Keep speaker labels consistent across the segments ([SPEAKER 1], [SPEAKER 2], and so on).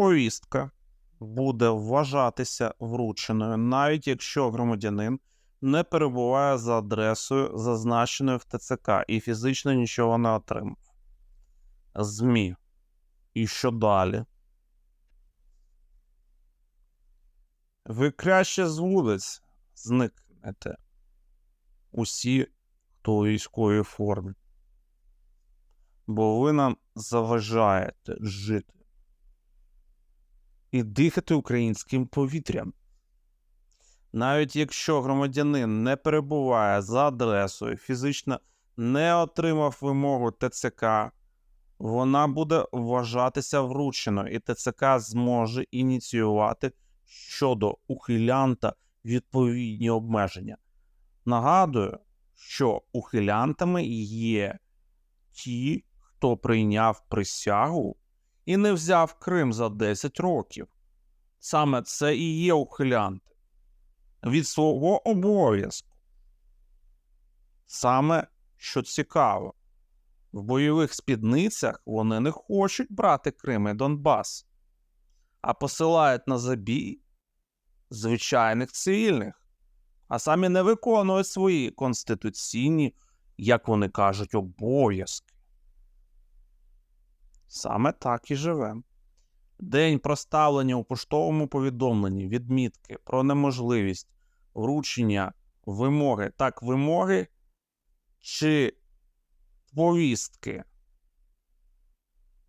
[SPEAKER 1] повістка буде вважатися врученою, навіть якщо громадянин не перебуває за адресою, зазначеною в ТЦК, і фізично нічого не отримав. ЗМІ. І що далі? Ви краще з вулиць зникнете. Усі, хто у військовій формі. Бо ви нам заважаєте жити і дихати українським повітрям. Навіть якщо громадянин не перебуває за адресою, фізично не отримав вимогу ТЦК, вона буде вважатися врученою, і ТЦК зможе ініціювати щодо ухилянта відповідні обмеження. Нагадую, що ухилянтами є ті, хто прийняв присягу і не взяв Крим за 10 років. Саме це і є ухилянти від свого обов'язку. Саме що цікаво, в бойових спідницях вони не хочуть брати Крим і Донбас, а посилають на забій звичайних цивільних, а самі не виконують свої конституційні, як вони кажуть, обов'язки. Саме так і живемо. День проставлення у поштовому повідомленні відмітки про неможливість вручення вимоги так вимоги чи повістки.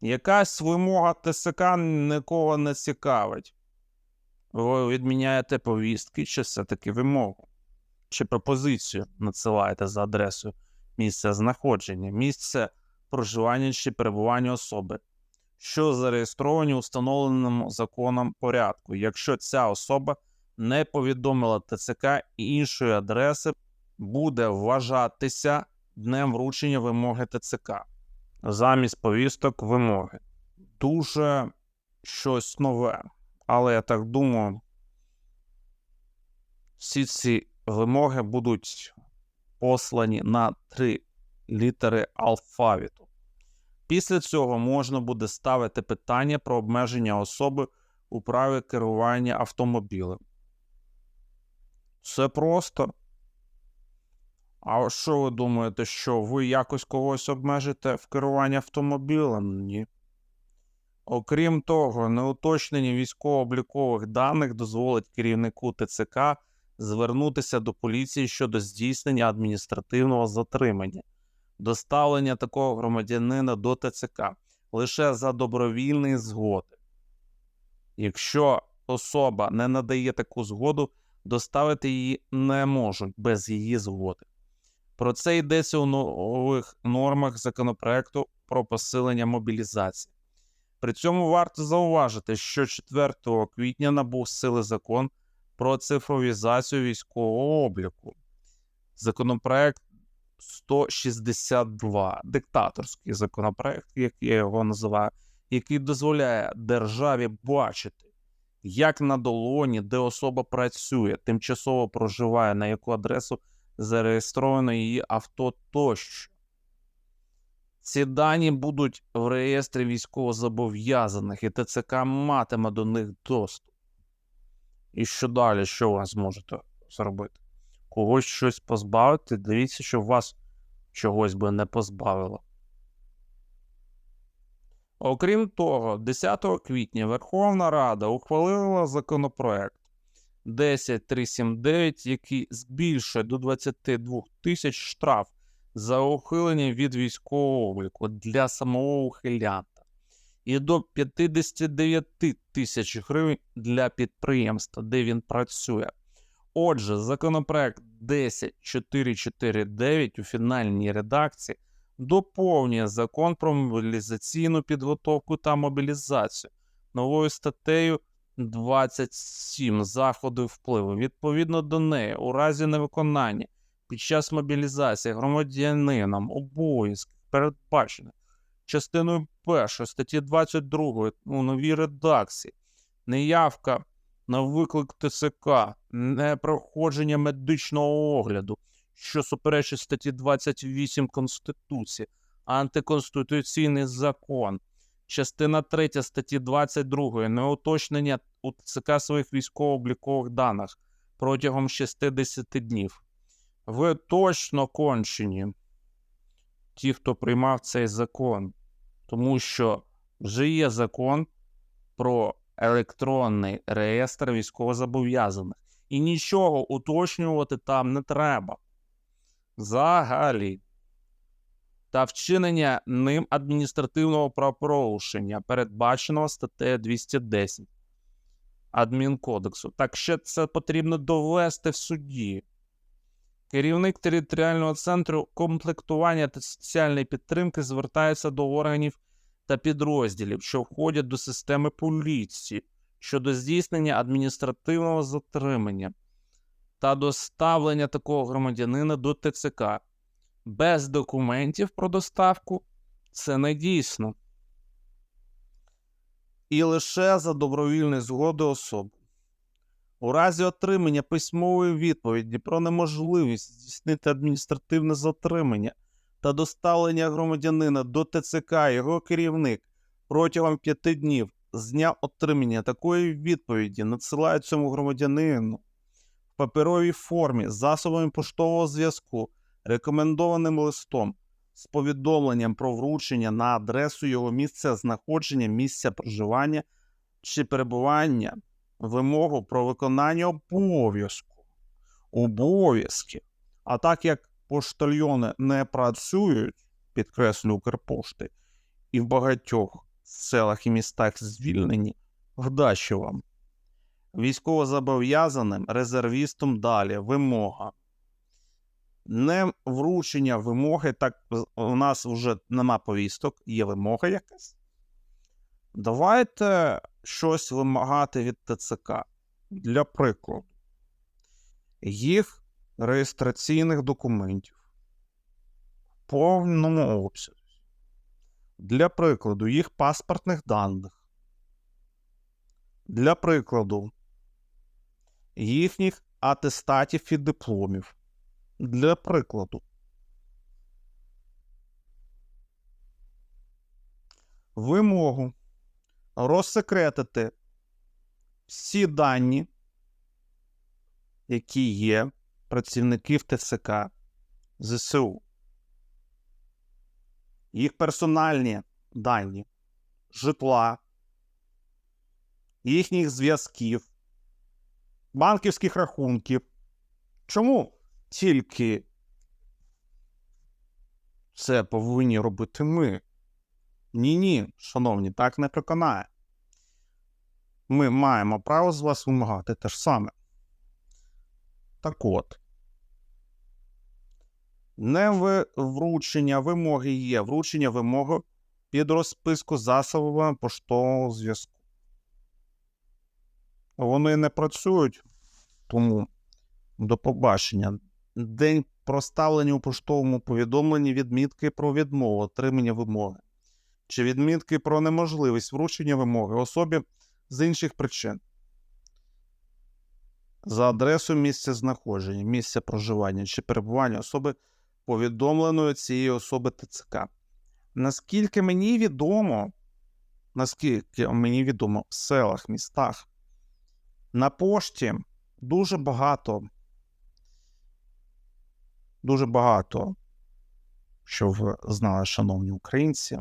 [SPEAKER 1] Якась вимога ТСК нікого не цікавить. Ви відміняєте повістки, чи все-таки вимогу, чи пропозицію надсилаєте за адресою місця знаходження, місце проживання чи перебування особи, що зареєстровані у встановленому законом порядку, якщо ця особа не повідомила ТЦК і іншої адреси, буде вважатися днем вручення вимоги ТЦК замість повісток вимоги. Дуже щось нове. Але я так думаю, всі ці вимоги будуть послані на три літери алфавіту. Після цього можна буде ставити питання про обмеження особи у праві керування автомобілем. Все просто. А що ви думаєте, що ви якось когось обмежите в керуванні автомобілем? Ні. Окрім того, неуточнення військово-облікових даних дозволить керівнику ТЦК звернутися до поліції щодо здійснення адміністративного затримання, доставлення такого громадянина до ТЦК лише за добровільної згоди. Якщо особа не надає таку згоду, доставити її не можуть без її згоди. Про це йдеться у нових нормах законопроекту про посилення мобілізації. При цьому варто зауважити, що 4 квітня набув сили закон про цифровізацію військового обліку. Законопроект 162, диктаторський законопроект, як я його називаю, який дозволяє державі бачити, як на долоні, де особа працює, тимчасово проживає, на яку адресу зареєстровано її авто тощо. Ці дані будуть в реєстрі військовозобов'язаних, і ТЦК матиме до них доступ. І що далі, що ви зможете зробити? Когось щось позбавити, дивіться, що вас чогось би не позбавило. Окрім того, 10 квітня Верховна Рада ухвалила законопроект 10379, який збільшує до 22 тисяч штраф за ухилення від військового обліку для самого ухилянта і до 59 тисяч гривень для підприємства, де він працює. Отже, законопроект 10449 у фінальній редакції доповнює закон про мобілізаційну підготовку та мобілізацію новою статтею 27 заходи впливу. Відповідно до неї, у разі невиконання під час мобілізації громадянинам обов'язків передбачених частиною 1 статті 22 у новій редакції, неявка на виклик ТЦК, непроходження медичного огляду, що суперечить статті 28 Конституції, антиконституційний закон частина 3 статті 22 неуточнення у ТЦК своїх військово-облікових даних протягом 60 днів. Ви точно кончені, ті, хто приймав цей закон, тому що вже є закон про електронний реєстр військовозобов'язаних. І нічого уточнювати там не треба. Взагалі. Та вчинення ним адміністративного правопорушення, передбаченого статтею 210 адмінкодексу. Так ще це потрібно довести в суді. Керівник територіального центру комплектування та соціальної підтримки звертається до органів та підрозділів, що входять до системи поліції щодо здійснення адміністративного затримання та доставлення такого громадянина до ТЦК. Без документів про доставку це не дійсно. І лише за добровільної згоди особи. У разі отримання письмової відповіді про неможливість здійснити адміністративне затримання та доставлення громадянина до ТЦК його керівник протягом п'яти днів з дня отримання такої відповіді надсилає цьому громадянину в паперовій формі засобами поштового зв'язку, рекомендованим листом з повідомленням про вручення на адресу його місця знаходження, місця проживання чи перебування вимогу про виконання обов'язку. Обов'язки. А так як поштальйони не працюють, підкреслю Укрпошти, і в багатьох селах і містах звільнені, вдачі вам. Військовозобов'язаним резервістом далі вимога. Не вручення вимоги, так у нас вже нема повісток, є вимога якась. Давайте щось вимагати від ТЦК. Для прикладу, їх реєстраційних документів в повному обсязі. Для прикладу, їх паспортних даних. Для прикладу, їхніх атестатів і дипломів. Для прикладу. Вимогу розсекретити всі дані, які є працівників ТЦК ЗСУ. Їх персональні дані, житла, їхніх зв'язків, банківських рахунків. Чому тільки це повинні робити ми? Ні, ні, шановні, так не приконає. Ми маємо право з вас вимагати те ж саме. Так от. Не вручення вимоги є вручення вимоги під розписку засобами поштового зв'язку. Вони не працюють, тому до побачення. День проставлення у поштовому повідомленні відмітки про відмову отримання вимоги чи відмітки про неможливість вручення вимоги особі з інших причин. За адресою місця знаходження, місця проживання чи перебування особи, повідомленої цієї особи ТЦК. Наскільки мені відомо, наскільки мені відомо, в селах, містах, на пошті дуже багато, дуже багато, що ви знали, шановні українці,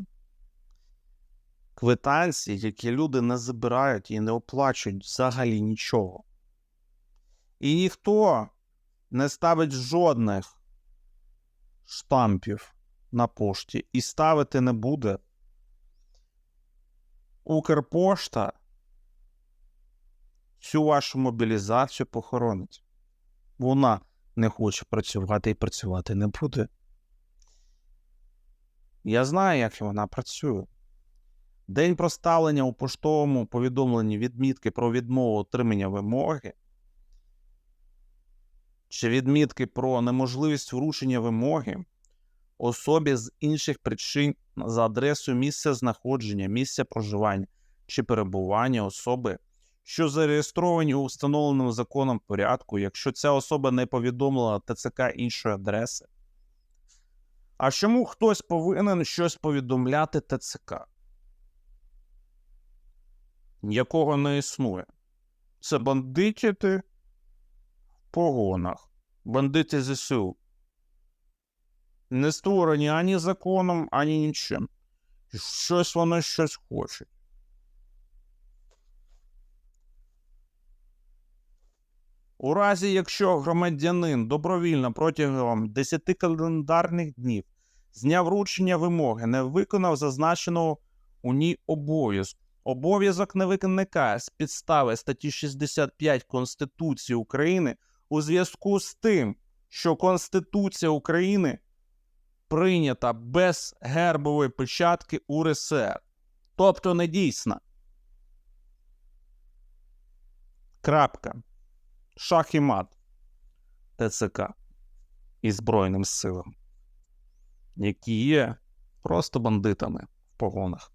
[SPEAKER 1] квитанцій, які люди не забирають і не оплачують взагалі нічого. І ніхто не ставить жодних штампів на пошті і ставити не буде. Укрпошта всю вашу мобілізацію похоронить. Вона не хоче працювати і працювати не буде. Я знаю, як вона працює. День проставлення у поштовому повідомленні відмітки про відмову отримання вимоги чи відмітки про неможливість вручення вимоги особі з інших причин за адресою місця знаходження, місця проживання чи перебування особи, що зареєстровані у встановленому законом порядку, якщо ця особа не повідомила ТЦК іншої адреси. А чому хтось повинен щось повідомляти ТЦК? якого не існує. Це бандити погонах, бандити ЗСУ. Не створені ані законом, ані нічим. Щось вони щось хочуть. У разі, якщо громадянин добровільно протягом 10 календарних днів з дня вручення вимоги не виконав зазначеного у ній обов'язку, обов'язок не виникає з підстави статті 65 Конституції України у зв'язку з тим, що Конституція України прийнята без гербової печатки УРСР, тобто не дійсна. Крапка. Шах і мат ТЦК і Збройним силам, які є просто бандитами в погонах.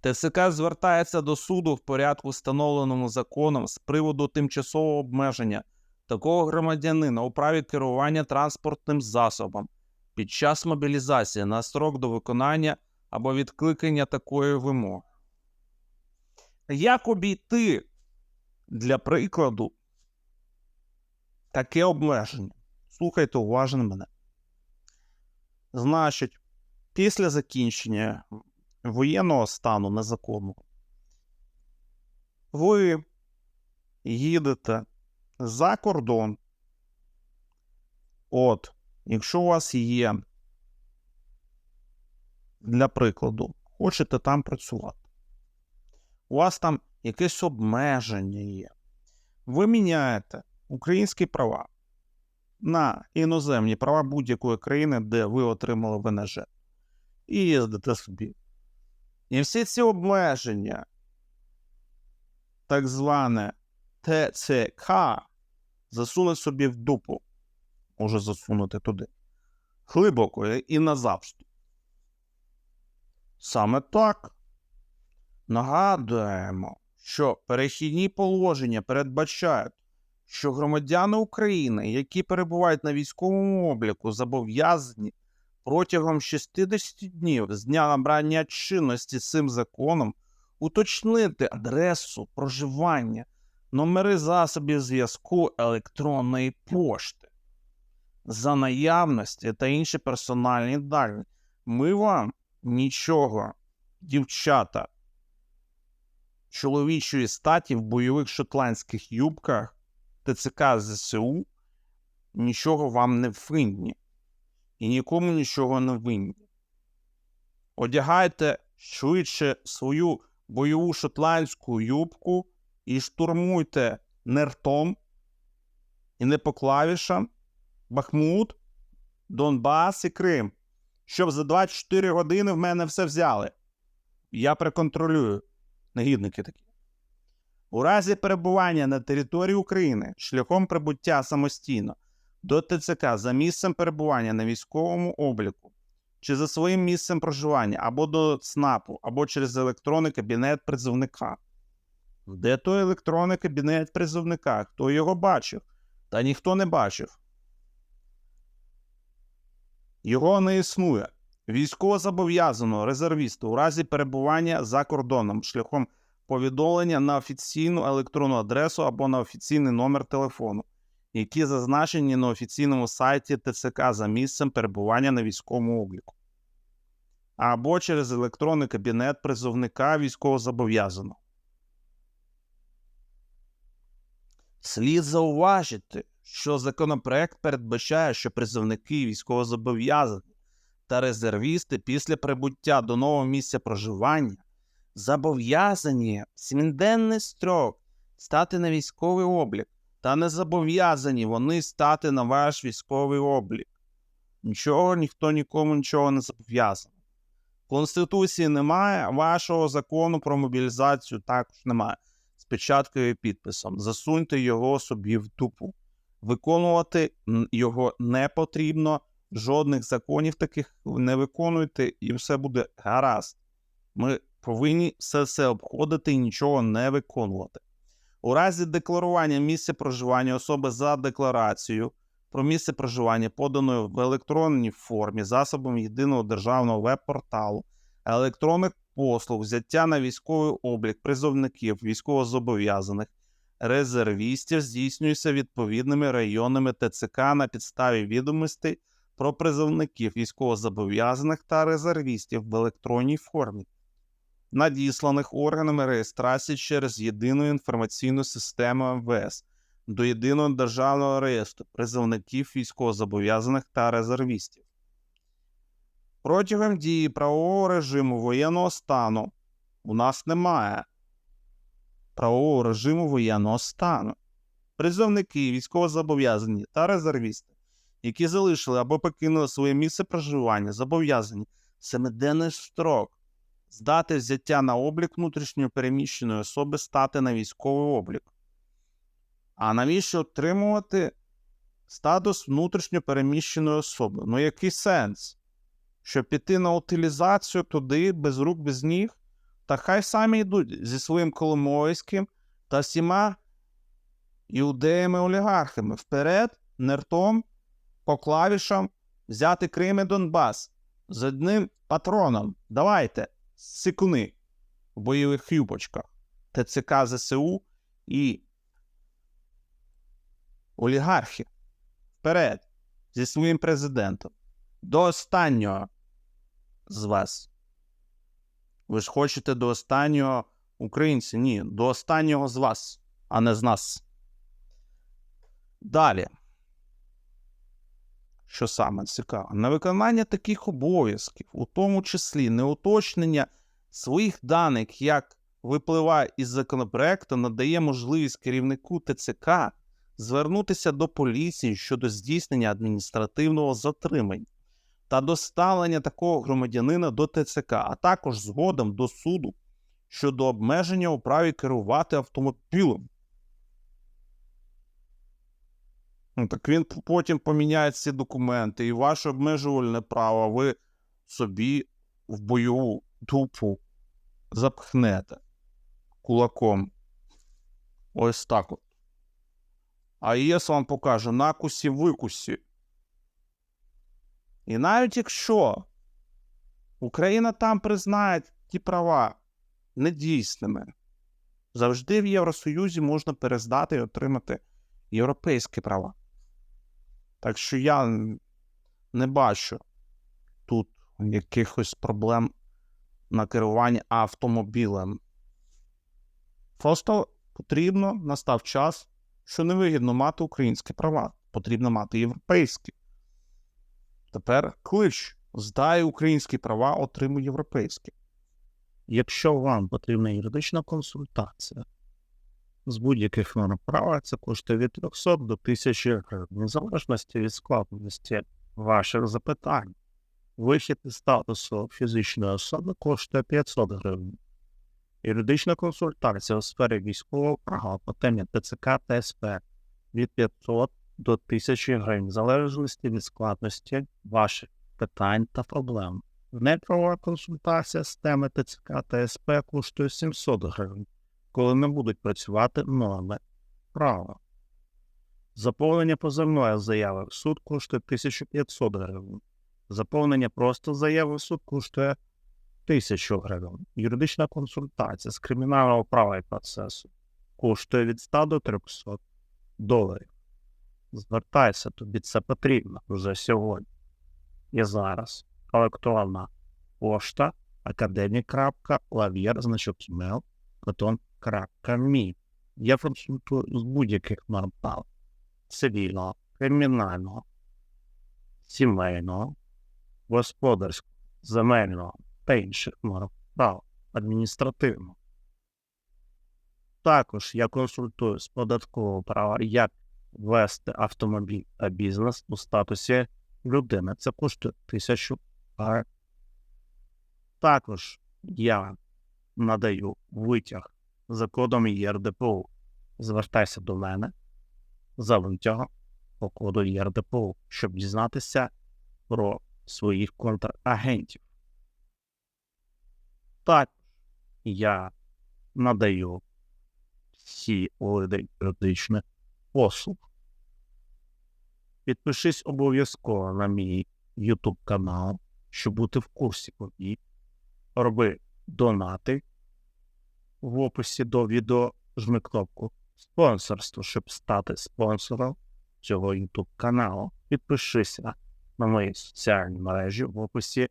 [SPEAKER 1] ТСК звертається до суду в порядку, встановленому законом з приводу тимчасового обмеження такого громадянина у праві керування транспортним засобом під час мобілізації на строк до виконання або відкликання такої вимоги. Як обійти для прикладу таке обмеження? Слухайте уважно мене. Значить, після закінчення воєнного стану незаконного, ви їдете за кордон. От, якщо у вас є, для прикладу, хочете там працювати, у вас там якесь обмеження є, ви міняєте українські права на іноземні права будь-якої країни, де ви отримали ВНЖ, і їздите собі. І всі ці обмеження, так зване ТЦК, засуне собі в дупу, може засунути туди. Глибоко і назавжди. Саме так. Нагадуємо, що перехідні положення передбачають, що громадяни України, які перебувають на військовому обліку, зобов'язані протягом 60 днів з дня набрання чинності цим законом уточнити адресу проживання, номери засобів зв'язку електронної пошти за наявності та інші персональні дані. Ми вам нічого, дівчата, чоловічої статі в бойових шотландських юбках ТЦК ЗСУ нічого вам не винні і нікому нічого не винні. Одягайте швидше свою бойову шотландську юбку і штурмуйте не ртом і не по клавішам Бахмут, Донбас і Крим, щоб за 24 години в мене все взяли. Я приконтролюю негідники такі. У разі перебування на території України шляхом прибуття самостійно до ТЦК за місцем перебування на військовому обліку чи за своїм місцем проживання або до ЦНАПу, або через електронний кабінет призовника. Де той електронний кабінет призовника? Хто його бачив? Та ніхто не бачив. Його не існує. Військово зобов'язаного резервісту у разі перебування за кордоном шляхом повідомлення на офіційну електронну адресу або на офіційний номер телефону, які зазначені на офіційному сайті ТЦК за місцем перебування на військовому обліку, або через електронний кабінет призовника військовозобов'язаного. Слід зауважити, що законопроект передбачає, що призовники військовозобов'язані та резервісти після прибуття до нового місця проживання зобов'язані в сімденний строк стати на військовий облік, та не зобов'язані вони стати на ваш військовий облік. Нічого, ніхто нікому нічого не зобов'язаний. Конституції немає, вашого закону про мобілізацію також немає. З печаткою і підписом. Засуньте його собі в дупу. Виконувати його не потрібно, жодних законів таких не виконуйте, і все буде гаразд. Ми повинні все це обходити і нічого не виконувати. У разі декларування місця проживання особи за декларацією про місце проживання, поданою в електронній формі засобом єдиного державного веб-порталу, електронних послуг, взяття на військовий облік призовників, військовозобов'язаних, резервістів здійснюється відповідними районними ТЦК на підставі відомостей про призовників військовозобов'язаних та резервістів в електронній формі, надісланих органами реєстрації через єдину інформаційну систему МВС до єдиного державного реєстру призовників військовозобов'язаних та резервістів. Протягом дії правового режиму воєнного стану у нас немає правового режиму воєнного стану. Призовники, військовозобов'язані та резервісти, які залишили або покинули своє місце проживання, зобов'язані семиденний строк здати взяття на облік внутрішньо переміщеної особи стати на військовий облік. А навіщо отримувати статус внутрішньо переміщеної особи? Ну який сенс? Щоб піти на утилізацію туди, без рук, без ніг, та хай самі йдуть зі своїм Коломойським та всіма іудеями-олігархами вперед, нертом, по клавішам, взяти Крим і Донбас з одним патроном. Давайте, сикуни в бойових юбочках, ТЦК ЗСУ і олігархи. Вперед зі своїм президентом. До останнього з вас. Ви ж хочете до останнього українці? Ні, до останнього з вас, а не з нас. Далі. Що саме цікаво, на виконання таких обов'язків, у тому числі неуточнення своїх даних, як випливає із законопроекту, надає можливість керівнику ТЦК звернутися до поліції щодо здійснення адміністративного затримання та доставлення такого громадянина до ТЦК, а також згодом до суду щодо обмеження у праві керувати автомобілем. Ну, так він потім поміняє ці документи, і ваше обмежувальне право ви собі в бойову дупу запхнете кулаком. Ось так от. А ЄС вам покаже накусі викусі. І навіть якщо Україна там признає ті права недійсними, завжди в Євросоюзі можна перездати і отримати європейські права. Так що я не бачу тут якихось проблем на керуванні автомобілем. Просто потрібно, настав час, що невигідно мати українські права, потрібно мати європейські. Тепер клич, здай українські права, отримуй європейські.
[SPEAKER 2] Якщо вам потрібна юридична консультація з будь-яких норм права, це коштує від 300 до 1000 гривень, в залежності від складності ваших запитань. Вихід із статусу фізичної особи коштує 500 гривень. Юридична консультація у сфері військового права по темі ТЦК та СП від 500 до 1000 гривень, в залежності від складності ваших питань та проблем. Неправова консультація з теми ТЦК та СП коштує 700 гривень, коли не будуть працювати норми права. Заповнення позовної заяви в суд коштує 1500 гривень. Заповнення просто заяви в суд коштує 1000 гривень. Юридична консультація з кримінального права і процесу коштує від 100 до 300 доларів. Звертайся, тобі це потрібно вже сьогодні. І зараз електронна пошта академік.лав'єр, значок email, потом.me. Я консультую з будь-яких норм права. Цивільного, кримінального, сімейного, господарського, земельного та інших норм адміністративного. Також я консультую з податкового права, як вести автомобіль та бізнес у статусі людини. Це коштує тисячу гривень. Також я надаю витяг за кодом ЄРДПУ. Звертайся до мене за витягом по коду ЄРДПУ, щоб дізнатися про своїх контрагентів. Також я надаю всі види юридичних послуг. Підпишись обов'язково на мій YouTube канал, щоб бути в курсі подій. Роби донати в описі до відео жми кнопку спонсорство, щоб стати спонсором цього YouTube каналу. Підпишися на мої соціальні мережі в описі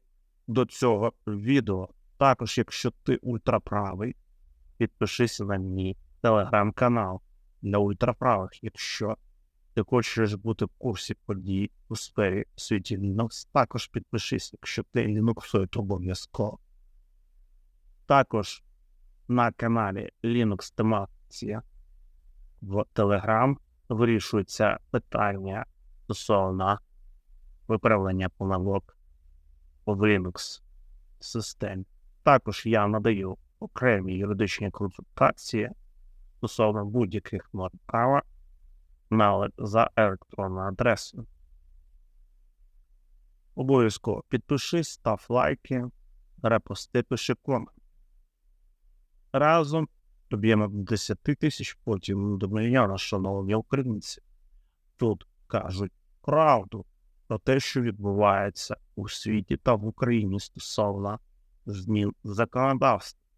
[SPEAKER 2] до цього відео. Також, якщо ти ультраправий, підпишися на мій телеграм-канал для ультраправих. Якщо ти хочеш бути в курсі подій у сфері світі Linux, також підпишись, якщо ти Linux обов'язково. Також на каналі Linux Тематиція в Telegram вирішується питання стосовно виправлення помилок в Linux системі. Також я надаю окремі юридичні консультації стосовно будь-яких норм права за електронною адресою. Обов'язково підпишись, став лайки, репости, пиши комент. Разом доб'ємо до 10 тисяч, потім до мільйона, шановні українці. Тут кажуть правду про те, що відбувається у світі та в Україні стосовно змін законодавства.